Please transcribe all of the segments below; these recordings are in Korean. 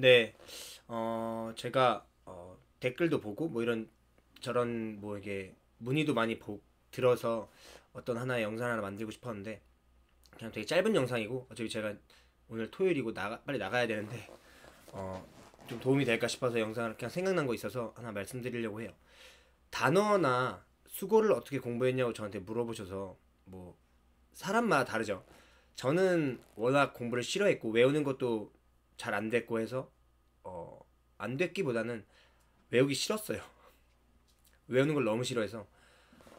네, 어 제가 어, 댓글도 보고 뭐 이런 저런 뭐 이게 문의도 많이 보, 들어서 어떤 하나의 영상 하나 만들고 싶었는데 그냥 되게 짧은 영상이고 어차피 제가 오늘 토요일이고 나가 빨리 나가야 되는데 어 좀 도움이 될까 싶어서 영상을 그냥 생각난 거 있어서 하나 말씀드리려고 해요. 단어나 수고를 어떻게 공부했냐고 저한테 물어보셔서 뭐 사람마다 다르죠. 저는 워낙 공부를 싫어했고 외우는 것도 잘 안 됐고 해서 어 안 됐기보다는 외우기 싫었어요. 외우는 걸 너무 싫어해서.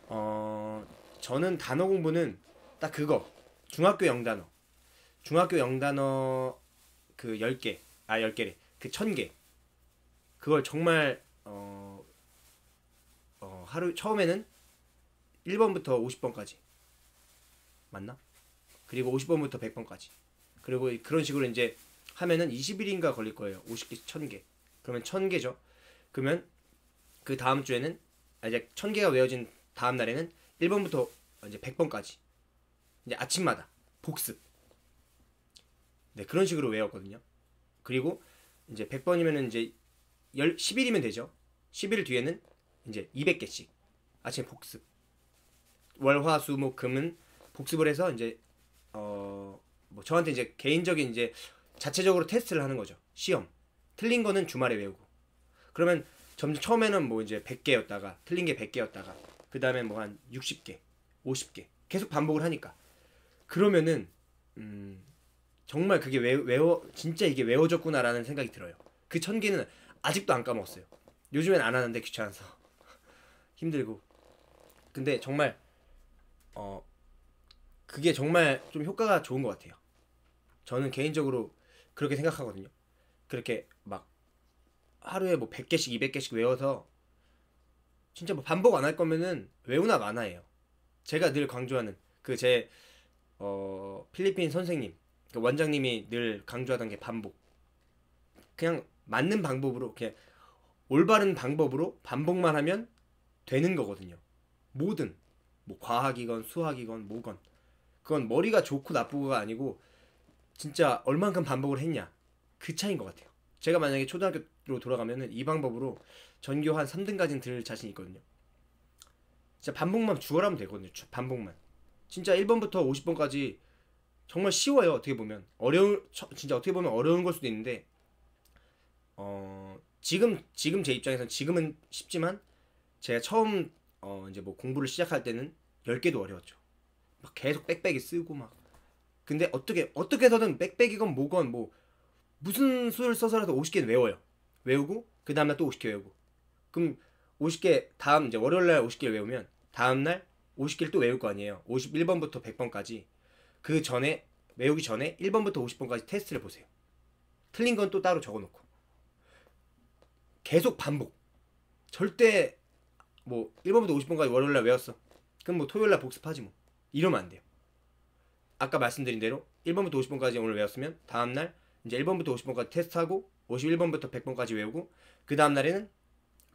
어 저는 단어 공부는 딱 그거. 중학교 영단어. 중학교 영단어 그 10개. 아 10개래. 그 1000개. 그걸 정말 어, 어 하루 처음에는 1번부터 50번까지. 맞나? 그리고 50번부터 100번까지. 그리고 그런 식으로 이제 하면은 20일인가 걸릴 거예요. 50개 1000개. 그러면 1000개죠. 그러면 그 다음 주에는 아, 이제 1000개가 외워진 다음 날에는 1번부터 이제 100번까지. 이제 아침마다 복습. 네 그런 식으로 외웠거든요. 그리고 이제 100번이면은 이제 10, 10일이면 되죠. 10일 뒤에는 이제 200개씩 아침 복습. 월 화 수 목 금은 복습을 해서 이제 어 뭐 저한테 이제 개인적인 이제 자체적으로 테스트를 하는 거죠. 시험. 틀린 거는 주말에 외우고. 그러면 점점 처음에는 뭐 이제 100개였다가 틀린 게 100개였다가 그 다음에 뭐 한 60개 50개. 계속 반복을 하니까. 그러면은 음 정말 그게 외, 외워 진짜 이게 외워졌구나라는 생각이 들어요. 그천 개는 아직도 안 까먹었어요. 요즘엔 안 하는데 귀찮아서. 힘들고. 근데 정말 어 그게 정말 좀 효과가 좋은 것 같아요. 저는 개인적으로 그렇게 생각하거든요. 그렇게 막 하루에 뭐 100개씩 200개씩 외워서 진짜 뭐 반복 안 할 거면은 외우나 마나예요. 제가 늘 강조하는 그 제 어, 필리핀 선생님 그 원장님이 늘 강조하던 게 반복. 그냥 맞는 방법으로 그냥 올바른 방법으로 반복만 하면 되는 거거든요. 뭐든. 뭐 과학이건 수학이건 뭐건. 그건 머리가 좋고 나쁘고가 아니고 진짜 얼만큼 반복을 했냐 그 차이인 것 같아요. 제가 만약에 초등학교로 돌아가면은 이 방법으로 전교 한 3등까지는 들 자신 있거든요. 진짜 반복만 죽어라면 되거든요. 반복만. 진짜 1번부터 50번까지 정말 쉬워요. 어떻게 보면 어려운 진짜 어떻게 보면 어려운 걸 수도 있는데 어 지금 지금 제 입장에서 지금은 쉽지만 제가 처음 어 이제 뭐 공부를 시작할 때는 10개도 어려웠죠. 막 계속 빽빽이 쓰고 막 근데 어떻게 어떻게 해서든 빽빽이건 뭐건 뭐 무슨 수를 써서라도 50개는 외워요. 외우고 그 다음날 또 50개 외우고 그럼 50개 다음 이제 월요일날 50개를 외우면 다음날 50개를 또 외울 거 아니에요. 51번부터 100번까지 그 전에 외우기 전에 1번부터 50번까지 테스트를 보세요. 틀린 건 또 따로 적어놓고 계속 반복. 절대 뭐 1번부터 50번까지 월요일날 외웠어. 그럼 뭐 토요일날 복습하지 뭐. 이러면 안 돼요. 아까 말씀드린 대로 1번부터 50번까지 오늘 외웠으면 다음날 이제 1번부터 50번까지 테스트하고 51번부터 100번까지 외우고 그 다음 날에는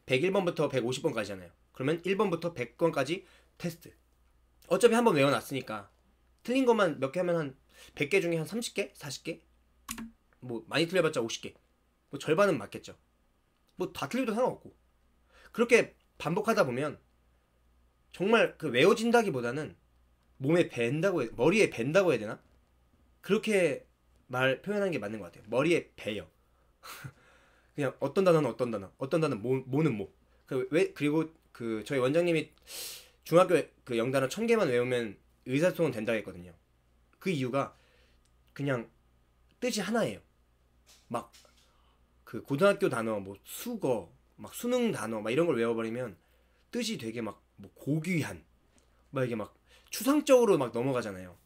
101번부터 150번까지잖아요. 그러면 1번부터 100번까지 테스트. 어차피 한번 외워놨으니까 틀린 것만 몇 개 하면 한 100개 중에 한 30개? 40개? 뭐 많이 틀려봤자 50개. 뭐 절반은 맞겠죠. 뭐 다 틀려도 상관없고. 그렇게 반복하다 보면 정말 그 외워진다기보다는 몸에 밴다고 해, 머리에 밴다고 해야 되나? 그렇게 말 표현하는 게 맞는 것 같아요. 머리에 배요. 그냥 어떤 단어는 어떤 단어, 어떤 단어는 뭐, 뭐는 뭐. 그왜 그리고 그 저희 원장님이 중학교 그 영단어 천 개만 외우면 의사소통은 된다 했거든요. 그 이유가 그냥 뜻이 하나예요. 막 그 고등학교 단어 뭐 수거, 막 수능 단어 막 이런 걸 외워버리면 뜻이 되게 막 뭐 고귀한 막 이게 막 추상적으로 막 넘어가잖아요.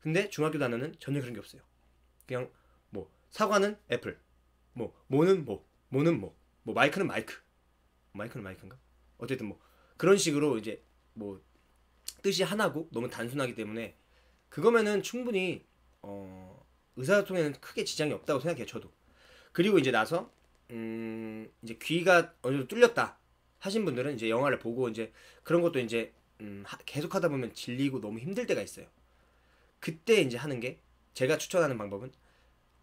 근데 중학교 단어는 전혀 그런 게 없어요. 그냥 뭐 사과는 애플, 뭐 뭐는 뭐, 뭐는 뭐, 뭐 마이크는 마이크, 마이크는 마이크인가? 어쨌든 뭐 그런 식으로 이제 뭐 뜻이 하나고 너무 단순하기 때문에 그거면은 충분히 어 의사소통에는 크게 지장이 없다고 생각해요 저도. 그리고 이제 나서 음 이제 귀가 어느 정도 뚫렸다 하신 분들은 이제 영화를 보고 이제 그런 것도 이제 음 계속 하다 보면 질리고 너무 힘들 때가 있어요. 그때 이제 하는 게 제가 추천하는 방법은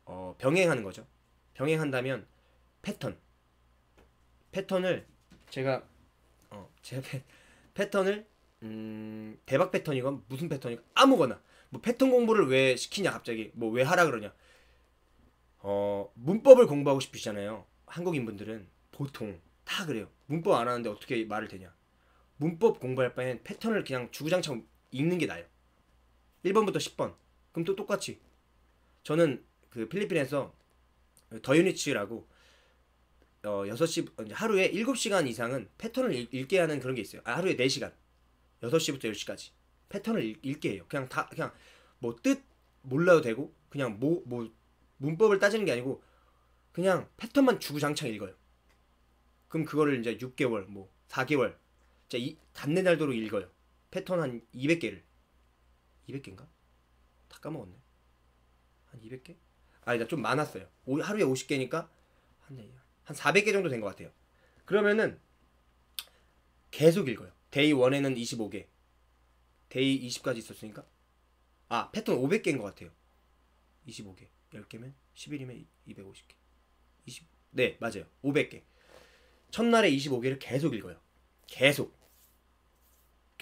어, 병행하는 거죠. 병행한다면 패턴. 패턴을 제가 어 패, 패턴을 음 대박 패턴이건 무슨 패턴이건 아무거나 뭐 패턴 공부를 왜 시키냐 갑자기 뭐 왜 하라 그러냐. 어 문법을 공부하고 싶으시잖아요. 한국인 분들은 보통 다 그래요. 문법 안 하는데 어떻게 말을 되냐 문법 공부할 바엔 패턴을 그냥 주구장창 읽는 게 나아요 1번부터 10번 그럼 또 똑같이 저는 그 필리핀에서 더유니치라고 어 6시 이제 하루에 7시간 이상은 패턴을 읽, 읽게 하는 그런 게 있어요. 아, 하루에 4시간. 6시부터 10시까지. 패턴을 읽, 읽게 해요. 그냥 다 그냥 뭐 뜻 몰라도 되고 그냥 뭐 뭐 문법을 따지는 게 아니고 그냥 패턴만 주구장창 읽어요. 그럼 그거를 이제 6개월 뭐 4개월 진짜 이 단내날도록 읽어요. 패턴 한 200개를 200개인가? 다 까먹었네. 한 200개? 아니다 좀 많았어요. 오- 하루에 50개니까 한, 한 400개 정도 된 것 같아요. 그러면은 계속 읽어요. 데이 1에는 25개, 데이 20까지 있었으니까 아 패턴 500개인 것 같아요. 25개, 10개면 10일이면 250개, 20, 네 맞아요. 500개. 첫날에 25개를 계속 읽어요. 계속,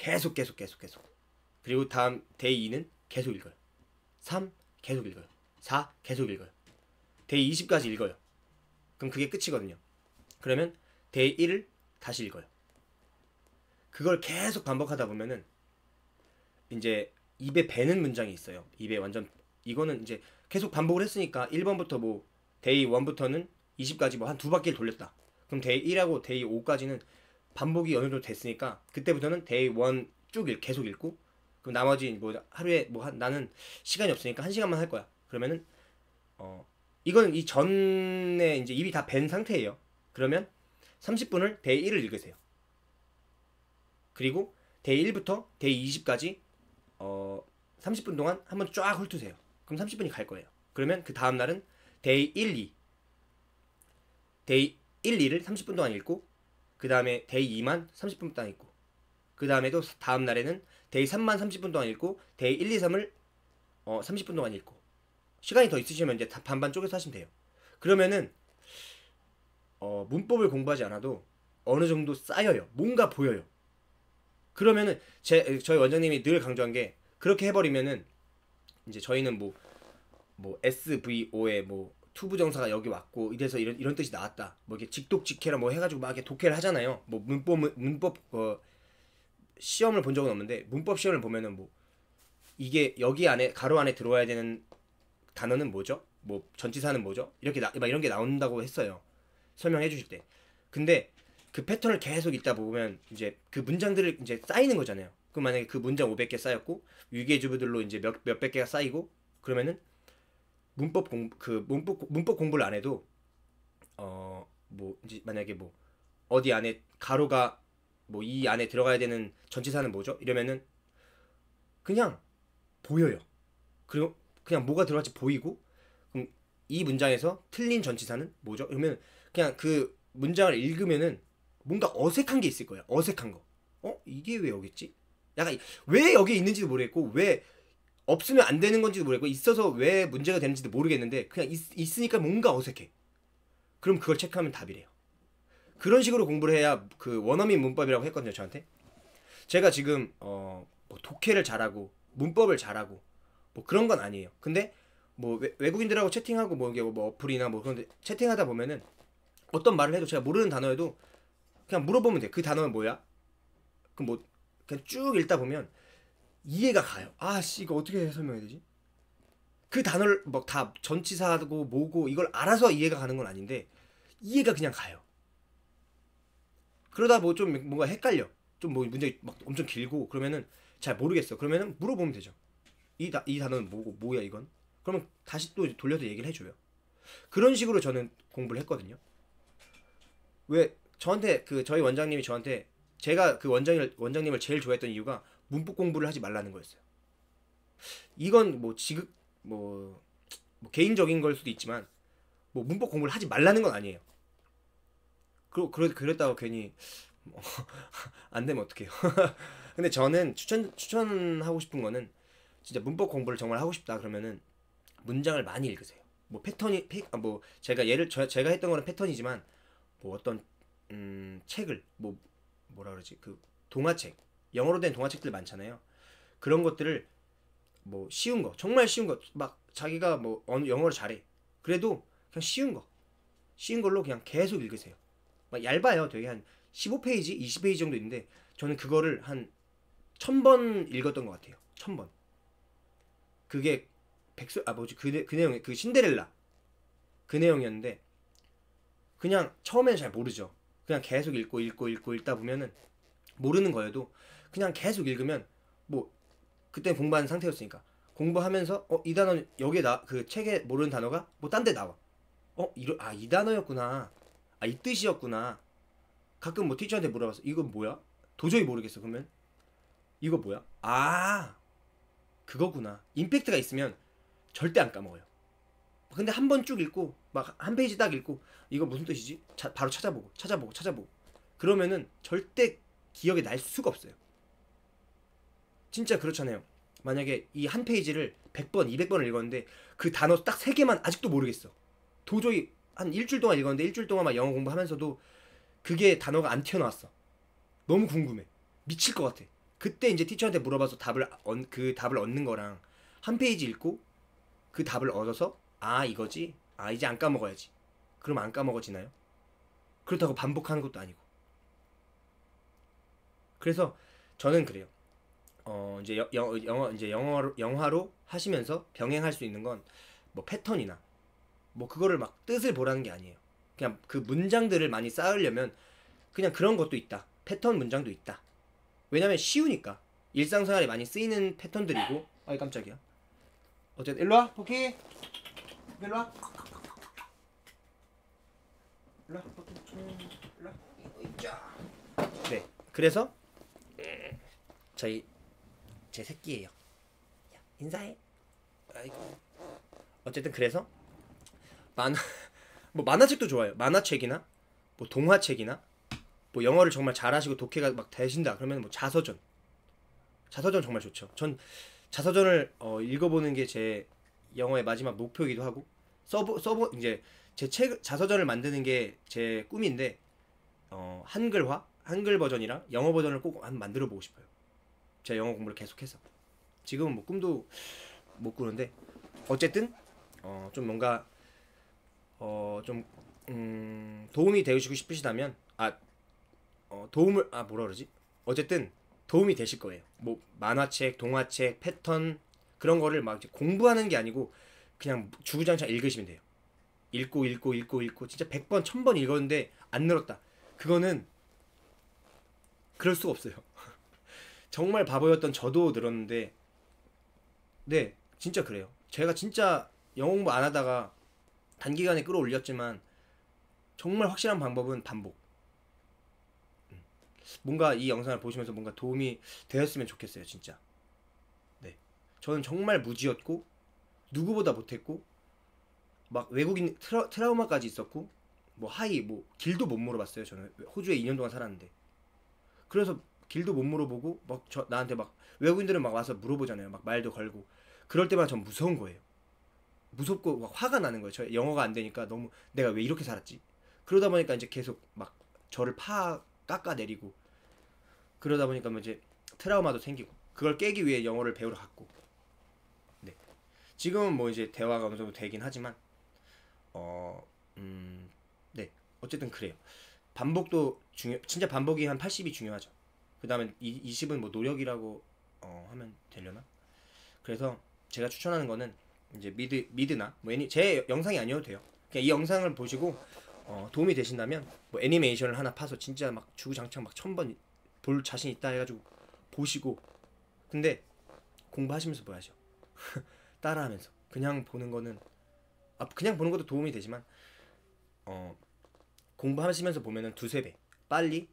계속 계속 계속 계속. 그리고 다음 데이 2는 계속 읽어요. 3 계속 읽어요. 4 계속 읽어요. 데이 20까지 읽어요. 그럼 그게 끝이거든요. 그러면 데이 1을 다시 읽어요. 그걸 계속 반복하다 보면은 이제 입에 배는 문장이 있어요. 입에 완전 이거는 이제 계속 반복을 했으니까 1번부터 뭐 데이 1부터는 20까지 뭐 한 두 바퀴를 돌렸다. 그럼 데이 1하고 데이 5까지는 반복이 어느 정도 됐으니까 그때부터는 데이 1쭉 계속 읽고 그럼 나머지 뭐 하루에 뭐 한, 나는 시간이 없으니까 한 시간만 할 거야. 그러면은 어 이거는 이 전에 이제 입이 다 밴 상태예요. 그러면 30분을 데이 1을 읽으세요. 그리고 데이 1부터 데이 20까지 어 30분 동안 한번 쫙 훑으세요. 그럼 30분이 갈 거예요. 그러면 그 다음 날은 데이 1, 2 데이 1, 2를 30분 동안 읽고 그 다음에 데이 2만 30분 동안 읽고 그 다음에도 다음 날에는 데이 3만 30분 동안 읽고 데이 1, 2, 3을 어 30분 동안 읽고 시간이 더 있으시면 이제 다 반반 쪼개서 하시면 돼요. 그러면은 어 문법을 공부하지 않아도 어느 정도 쌓여요. 뭔가 보여요. 그러면은 제 저희 원장님이 늘 강조한 게 그렇게 해버리면은 이제 저희는 뭐뭐 SVO에 뭐 투부정사가 여기 왔고 이래서 이런 이런 뜻이 나왔다. 뭐 이렇게 직독직해라 뭐 해가지고 막 이렇게 독해를 하잖아요. 뭐 문법 문법 어 시험을 본 적은 없는데 문법 시험을 보면은 뭐 이게 여기 안에 가로 안에 들어와야 되는 단어는 뭐죠? 뭐 전치사는 뭐죠? 이렇게 나, 막 이런 게 나온다고 했어요. 설명해 주실 때. 근데 그 패턴을 계속 읽다 보면 이제 그 문장들을 이제 쌓이는 거잖아요. 그럼 만약에 그 문장 500개 쌓였고 위계 주부들로 이제 몇 몇백 개가 쌓이고 그러면은 문법 공 그 문법 문법 공부를 안 해도 어 뭐 이제 만약에 뭐 어디 안에 가로가 뭐 이 안에 들어가야 되는 전치사는 뭐죠? 이러면은 그냥 보여요. 그리고 그냥 뭐가 들어갈지 보이고 그럼 이 문장에서 틀린 전치사는 뭐죠? 그러면 그냥 그 문장을 읽으면은 뭔가 어색한 게 있을 거야. 어색한 거. 어? 이게 왜 여기 있지? 약간 이- 왜 여기 있는지도 모르겠고 왜 없으면 안 되는 건지도 모르겠고 있어서 왜 문제가 되는지도 모르겠는데 그냥 있, 으니까 뭔가 어색해. 그럼 그걸 체크하면 답이래요. 그런 식으로 공부를 해야 그 원어민 문법이라고 했거든요, 저한테. 제가 지금 어 뭐 독해를 잘하고 문법을 잘하고 뭐 그런 건 아니에요. 근데 뭐 외, 외국인들하고 채팅하고 뭐 이게 뭐 어플이나 뭐 그런 데 채팅하다 보면은 어떤 말을 해도 제가 모르는 단어에도 그냥 물어보면 돼. 그 단어는 뭐야? 그럼 뭐 그냥 쭉 읽다 보면 이해가 가요. 아씨 이거 어떻게 설명해야 되지? 그 단어를 뭐다 전치사고 뭐고 이걸 알아서 이해가 가는 건 아닌데 이해가 그냥 가요. 그러다 뭐 좀 뭔가 헷갈려. 좀 뭐 문제 막 엄청 길고 그러면은 잘 모르겠어. 그러면은 물어보면 되죠. 이, 다, 이 단어는 뭐고 뭐야 이건? 그러면 다시 또 돌려서 얘기를 해줘요. 그런 식으로 저는 공부를 했거든요. 왜 저한테 그 저희 원장님이 저한테 제가 그 원장을 원장님을 제일 좋아했던 이유가 문법 공부를 하지 말라는 거였어요. 이건 뭐 지극 뭐, 뭐 개인적인 걸 수도 있지만 뭐 문법 공부를 하지 말라는 건 아니에요. 그 그러 그랬다가 괜히 뭐 안 되면 어떡해요. 근데 저는 추천 추천하고 싶은 거는 진짜 문법 공부를 정말 하고 싶다 그러면은 문장을 많이 읽으세요. 뭐 패턴이 패, 아, 뭐 제가 예를 저, 제가 했던 거는 패턴이지만 뭐 어떤 음 책을 뭐 뭐라 그러지 그 동화책 영어로 된 동화책들 많잖아요. 그런 것들을 뭐 쉬운 거 정말 쉬운 거 막 자기가 뭐 영어를 잘해 그래도 그냥 쉬운 거 쉬운 걸로 그냥 계속 읽으세요. 막 얇아요. 되게 한 15페이지, 20페이지 정도 있는데 저는 그거를 한천번 읽었던 것 같아요. 천 번. 그게 백설 아 뭐지 그, 내- 그 내용 그 신데렐라 그 내용이었는데 그냥 처음에는 잘 모르죠. 그냥 계속 읽고 읽고 읽고 읽다 보면은 모르는 거여도 그냥 계속 읽으면 뭐 그때 공부하는 상태였으니까 공부하면서 어 이 단어 여기에 나 그 책에 모르는 단어가 뭐 딴 데 나와. 어 이러 아이 단어였구나. 아 이 뜻이었구나. 가끔 뭐 티처한테 물어봤어. 이거 뭐야? 도저히 모르겠어. 그러면 이거 뭐야? 아 그거구나. 임팩트가 있으면 절대 안 까먹어요. 근데 한 번 쭉 읽고 막 한 페이지 딱 읽고 이거 무슨 뜻이지? 자, 바로 찾아보고 찾아보고 찾아보고 그러면은 절대 기억에 날 수가 없어요. 진짜 그렇잖아요. 만약에 이 한 페이지를 100번, 200번을 읽었는데 그 단어 딱 세 개만 아직도 모르겠어. 도저히 한 일주일 동안 읽었는데 일주일 동안 막 영어 공부하면서도 그게 단어가 안 튀어나왔어. 너무 궁금해. 미칠 것 같아. 그때 이제 티처한테 물어봐서 답을 얻, 그 답을 얻는 거랑 한 페이지 읽고 그 답을 얻어서 아 이거지. 아 이제 안 까먹어야지. 그럼 안 까먹어지나요? 그렇다고 반복하는 것도 아니고. 그래서 저는 그래요. 어 이제 여, 영, 영어 이제 영어로 영화로 하시면서 병행할 수 있는 건 뭐 패턴이나 뭐 그거를 막 뜻을 보라는 게 아니에요. 그냥 그 문장들을 많이 쌓으려면 그냥 그런 것도 있다. 패턴 문장도 있다. 왜냐면 쉬우니까 일상생활에 많이 쓰이는 패턴들이고 아이 깜짝이야. 어쨌든 일로 와 포키 일로 와 일로 와 포키 일로 와 네 그래서 저희 제 새끼예요. 야, 인사해. 아이고. 어쨌든 그래서 만화 뭐 만화책도 좋아요. 만화책이나 뭐 동화책이나 뭐 영어를 정말 잘하시고 독해가 막 되신다 그러면 뭐 자서전. 자서전 정말 좋죠. 전 자서전을 어, 읽어보는 게 제 영어의 마지막 목표이기도 하고 써보 써보 이제 제 책 자서전을 만드는 게 제 꿈인데 어, 한글화 한글 버전이랑 영어 버전을 꼭 한번 만들어 보고 싶어요. 제가 영어 공부를 계속해서 지금은 뭐 꿈도 못 꾸는데 어쨌든 어, 좀 뭔가 어, 좀 음, 도움이 되시고 싶으시다면 아 어, 도움을 아 뭐라 그러지? 어쨌든 도움이 되실 거예요. 뭐 만화책, 동화책, 패턴 그런 거를 막 공부하는 게 아니고 그냥 주구장창 읽으시면 돼요. 읽고 읽고 읽고 읽고 진짜 100번, 1000번 읽었는데 안 늘었다. 그거는 그럴 수가 없어요. 정말 바보였던 저도 늘었는데 네, 진짜 그래요. 제가 진짜 영어 공부 안 하다가 단기간에 끌어올렸지만 정말 확실한 방법은 반복. 음. 뭔가 이 영상을 보시면서 뭔가 도움이 되었으면 좋겠어요, 진짜. 네. 저는 정말 무지였고 누구보다 못했고 막 외국인 트라, 트라우마까지 있었고 뭐 하이 뭐 길도 못 물어봤어요. 저는 호주에 2년 동안 살았는데. 그래서 길도 못 물어보고 막 저 나한테 막 외국인들은 막 와서 물어보잖아요. 막 말도 걸고. 그럴 때마다 전 무서운 거예요. 무섭고 막 화가 나는 거예요. 저 영어가 안 되니까 너무 내가 왜 이렇게 살았지? 그러다 보니까 이제 계속 막 저를 파 깎아내리고 그러다 보니까 뭐 이제 트라우마도 생기고 그걸 깨기 위해 영어를 배우러 갔고 네 지금은 뭐 이제 대화가 어느 정도 되긴 하지만 어 음 네 어쨌든 그래요 반복도 중요 진짜 반복이 한 80이 중요하죠 그 다음에 20은 뭐 노력이라고 어, 하면 되려나 그래서 제가 추천하는 거는 이제 미드 미드나 뭐 애니 제 영상이 아니어도 돼요. 그냥 이 영상을 보시고 어, 도움이 되신다면 뭐 애니메이션을 하나 파서 진짜 막 주구장창 막 천번 볼 자신 있다 해가지고 보시고 근데 공부하시면서 봐야죠. 따라하면서 그냥 보는 거는 아 그냥 보는 것도 도움이 되지만 어 공부하시면서 보면은 두세 배 빨리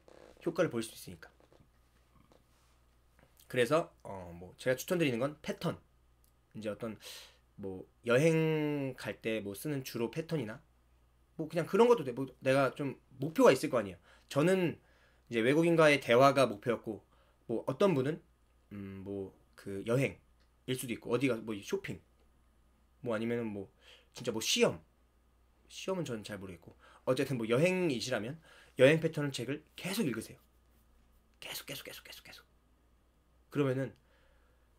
효과를 볼 수 있으니까. 그래서 어 뭐 제가 추천드리는 건 패턴 이제 어떤 뭐 여행 갈 때 뭐 쓰는 주로 패턴이나 뭐 그냥 그런 것도 돼. 뭐 내가 좀 목표가 있을 거 아니에요. 저는 이제 외국인과의 대화가 목표였고 뭐 어떤 분은 음 뭐 그 여행일 수도 있고 어디가 뭐 쇼핑 뭐 아니면은 뭐 진짜 뭐 시험 시험은 저는 잘 모르겠고 어쨌든 뭐 여행이시라면 여행 패턴 책을 계속 읽으세요. 계속 계속 계속 계속 계속. 그러면은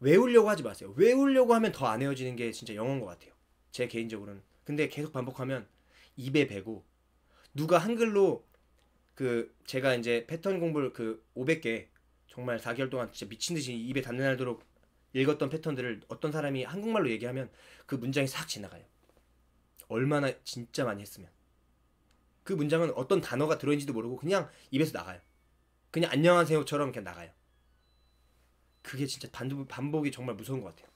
외우려고 하지 마세요. 외우려고 하면 더안 외워지는 게 진짜 영어인 것 같아요. 제 개인적으로는. 근데 계속 반복하면 입에 배고 누가 한글로 그 제가 이제 패턴 공부를 그 500개 정말 4개월 동안 진짜 미친 듯이 입에 닿는 날도록 읽었던 패턴들을 어떤 사람이 한국말로 얘기하면 그 문장이 싹 지나가요. 얼마나 진짜 많이 했으면. 그 문장은 어떤 단어가 들어있는지도 모르고 그냥 입에서 나가요. 그냥 안녕하세요처럼 그냥 나가요. 그게 진짜 반복, 반복이 정말 무서운 것 같아요.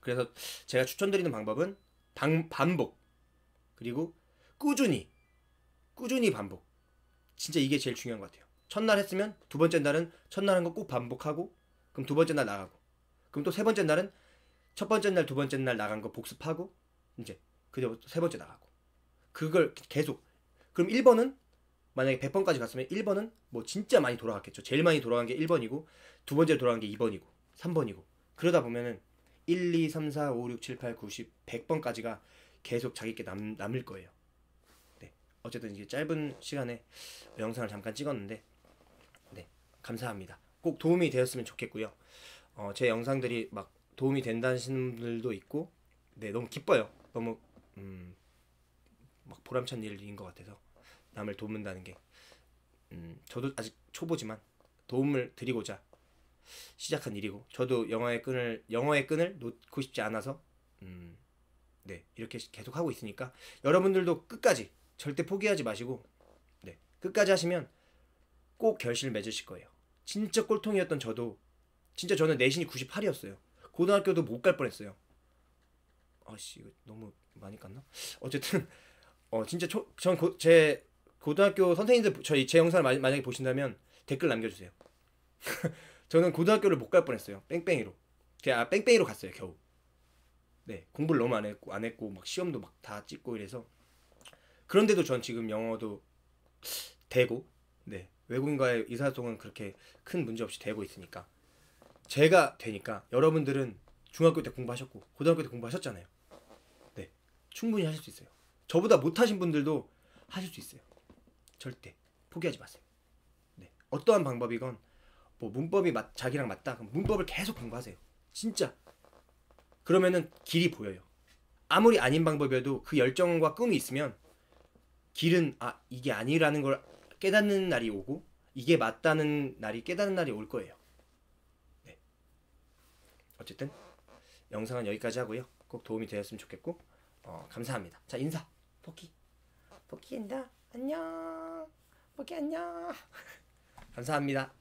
그래서 제가 추천드리는 방법은 방, 반복 그리고 꾸준히 꾸준히 반복 진짜 이게 제일 중요한 것 같아요. 첫날 했으면 두 번째 날은 첫날 한 거 꼭 반복하고 그럼 두 번째 날 나가고 그럼 또 세 번째 날은 첫 번째 날 두 번째 날 나간 거 복습하고 이제 그다음 세 번째 나가고 그걸 계속 그럼 1번은 만약에 100번까지 갔으면 1번은 뭐 진짜 많이 돌아갔겠죠. 제일 많이 돌아간 게 1번이고 두 번째 돌아간 게 2번이고 3번이고 그러다 보면은 1, 2, 3, 4, 5, 6, 7, 8, 9, 10, 100번까지가 계속 자기께 남, 남을 거예요. 네. 어쨌든 이게 짧은 시간에 영상을 잠깐 찍었는데 네. 감사합니다. 꼭 도움이 되었으면 좋겠고요. 어, 제 영상들이 막 도움이 된다는 분들도 있고 네, 너무 기뻐요. 너무 음, 막 보람찬 일인 것 같아서 남을 돕는다는 게 음, 저도 아직 초보지만 도움을 드리고자 시작한 일이고 저도 영어의 끈을 영어의 끈을 놓고 싶지 않아서 음, 네 이렇게 계속 하고 있으니까 여러분들도 끝까지 절대 포기하지 마시고 네 끝까지 하시면 꼭 결실을 맺으실 거예요. 진짜 꼴통이었던 저도 진짜 저는 내신이 98이었어요. 고등학교도 못 갈 뻔했어요. 아씨 이거 너무 많이 깠나? 어쨌든 어 진짜 전제 고등학교 선생님들 저희 제 영상을 만약에 보신다면 댓글 남겨주세요. 저는 고등학교를 못 갈 뻔했어요. 뺑뺑이로. 아 뺑뺑이로 갔어요 겨우. 네 공부를 너무 안 했고 안 했고 막 시험도 막 다 찍고 이래서 그런데도 전 지금 영어도 되고 네 외국인과의 의사소통은 그렇게 큰 문제 없이 되고 있으니까 제가 되니까 여러분들은 중학교 때 공부하셨고 고등학교 때 공부하셨잖아요. 네 충분히 하실 수 있어요. 저보다 못하신 분들도 하실 수 있어요. 절대 포기하지 마세요. 네 어떠한 방법이건 뭐 문법이 맞, 자기랑 맞다 그럼 문법을 계속 공부하세요. 진짜 그러면은 길이 보여요. 아무리 아닌 방법이어도 그 열정과 꿈이 있으면 길은 아 이게 아니라는 걸 깨닫는 날이 오고 이게 맞다는 날이 깨닫는 날이 올 거예요. 네. 어쨌든 영상은 여기까지 하고요. 꼭 도움이 되었으면 좋겠고 어, 감사합니다. 자 인사 포키 포키인다 안녕 포키 안녕 감사합니다.